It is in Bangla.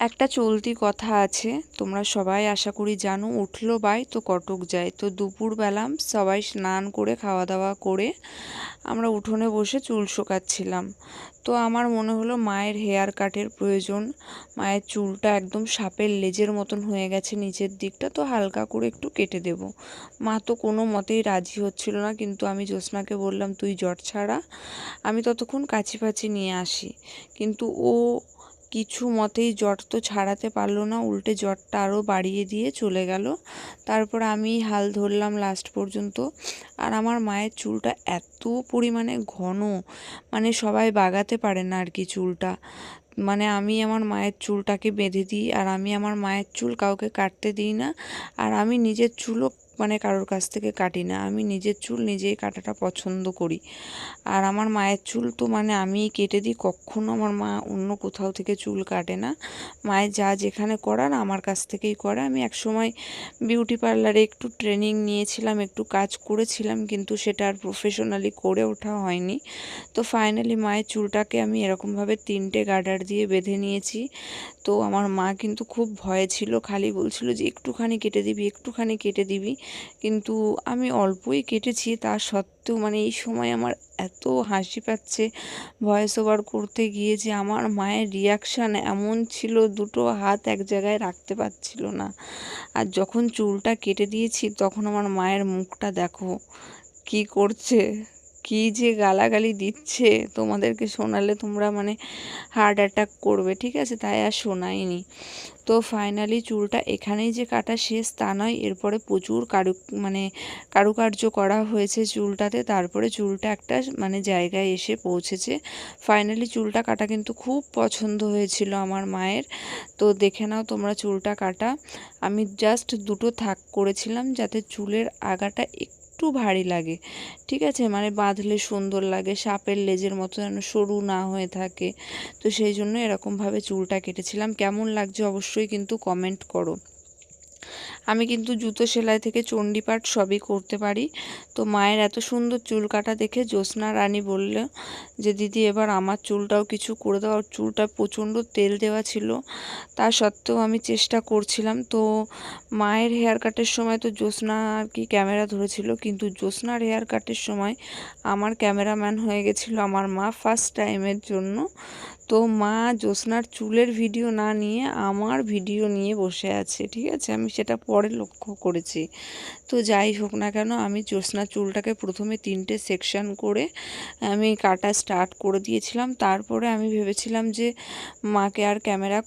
একটা চলতি কথা আছে, তোমরা সবাই আশা করি জানো, উঠল বাই তো কটক যায়। তো দুপুরবেলা সবাই স্নান করে খাওয়া দাওয়া করে আমরা উঠোনে বসে চুল শোকাচ্ছিলাম। তো আমার মনে হলো মায়ের হেয়ার কাটের প্রয়োজন। মায়ের চুলটা একদম সাপের লেজের মতন হয়ে গেছে নিচের দিকটা, তো হালকা করে একটু কেটে দেব। মা তো কোনো মতেই রাজি হচ্ছিল না, কিন্তু আমি জ্যোৎস্নাকে বললাম, তুই জট ছাড়া, আমি ততক্ষণ কাছি ফাচি নিয়ে আসি। কিন্তু ও কিছু মতেই জ্বর তো ছাড়াতে পারল না, উল্টে জ্বরটা আরও বাড়িয়ে দিয়ে চলে গেল। তারপর আমি হাল ধরলাম লাস্ট পর্যন্ত। আর আমার মায়ের চুলটা এত পরিমাণে ঘন মানে সবাই বাগাতে পারে না আর কি চুলটা। মানে আমি আমার মায়ের চুলটাকে বেঁধে দিই, আর আমি আমার মায়ের চুল কাউকে কাটতে দিই না। আর আমি নিজের চুলও মানে কারোর কাছ থেকে কাটি না। আমি নিজের চুল নিজেই কাটাটা পছন্দ করি। আর আমার মায়ের চুল তো মানে আমি কেটে দিই, কখনো আমার মা অন্য কোথাও থেকে চুল কাটে না। মায়ের যা যেখানে করার আমার কাছ থেকেই করে। আমি একসময় বিউটি পার্লারে একটু ট্রেনিং নিয়েছিলাম, একটু কাজ করেছিলাম, কিন্তু সেটা আর প্রফেশনালি করে ওঠা হয়নি। তো ফাইনালি মায়ের চুলটাকে আমি এরকমভাবে তিনটে গার্ডার দিয়ে বেঁধে নিয়েছি। তো আমার মা কিন্তু খুব ভয়ে ছিল, খালি বলছিল যে, একটুখানি কেটে দিবি, একটুখানি কেটে দিবি। কিন্তু আমি অল্পই কেটেছি, তা সত্ত্বেও মানে এই সময় আমার এত হাসি পাচ্ছে ভয়েস ওভার করতে গিয়ে যে আমার মায়ের রিয়াকশান এমন ছিল, দুটো হাত এক জায়গায় রাখতে পারছিল না। আর যখন চুলটা কেটে দিয়েছি, তখন আমার মায়ের মুখটা দেখো কি করছে। কি যে গালাগালি দিচ্ছে তোমাদেরকে শোনালে তোমরা মানে হার্ট অ্যাটাক করবে, ঠিক আছে? তাই আর শোনাইনি তো ফাইনালি চুলটা এখানেই যে কাটা শেষ তা নয়, এরপরে প্রচুর কারু মানে কারুকার্য করা হয়েছে চুলটাতে, তারপরে চুলটা একটা মানে জায়গায় এসে পৌঁছেছে। ফাইনালি চুলটা কাটা কিন্তু খুব পছন্দ হয়েছিল আমার মায়ের। তো দেখে নাও তোমরা চুলটা কাটা। আমি জাস্ট দুটো থাক করেছিলাম যাতে চুলের আগাটা একটু ভারী লাগে, ঠিক আছে? মানে বাঁধলে সুন্দর লাগে, সাপের লেজের মতো যেন সরু না হয়ে থাকে। তো সেই জন্য এরকমভাবে চুলটা কেটেছিলাম। কেমন লাগছে অবশ্যই কিন্তু কমেন্ট করো। আমি কিন্তু জুতো সেলাই থেকে চণ্ডীপাঠ সবই করতে পারি। তো মায়ের এত সুন্দর চুল কাটা দেখে জ্যোৎস্না রানী বলল যে, দিদি, এবার আমার চুলটাও কিছু করে দেওয়ার চুলটা প্রচণ্ড তেল দেওয়া ছিল। তা সত্ত্বেও আমি চেষ্টা করছিলাম। তো মায়ের হেয়ার কাটের সময় তো জ্যোৎস্না আর কি ক্যামেরা ধরেছিল। কিন্তু জ্যোৎস্নার হেয়ার কাটের সময় আমার ক্যামেরাম্যান হয়ে গেছিল আমার মা ফার্স্ট টাইমের জন্য। তো মা জ্যোৎস্নার চুলের ভিডিও না নিয়ে আমার ভিডিও নিয়ে বসে আছে। ঠিক আছে? আমি সেটা পরে লক্ষ্য করেছি। তো যাই হোক না কেন, আমি জোৎস্না চুলটাকে প্রথমে তিনটে সেকশন করে, আমি কাটা স্টার্ট করে দিয়েছিলাম। তারপরে আমি ভেবেছিলাম যে মাকে আর ক্যামেরা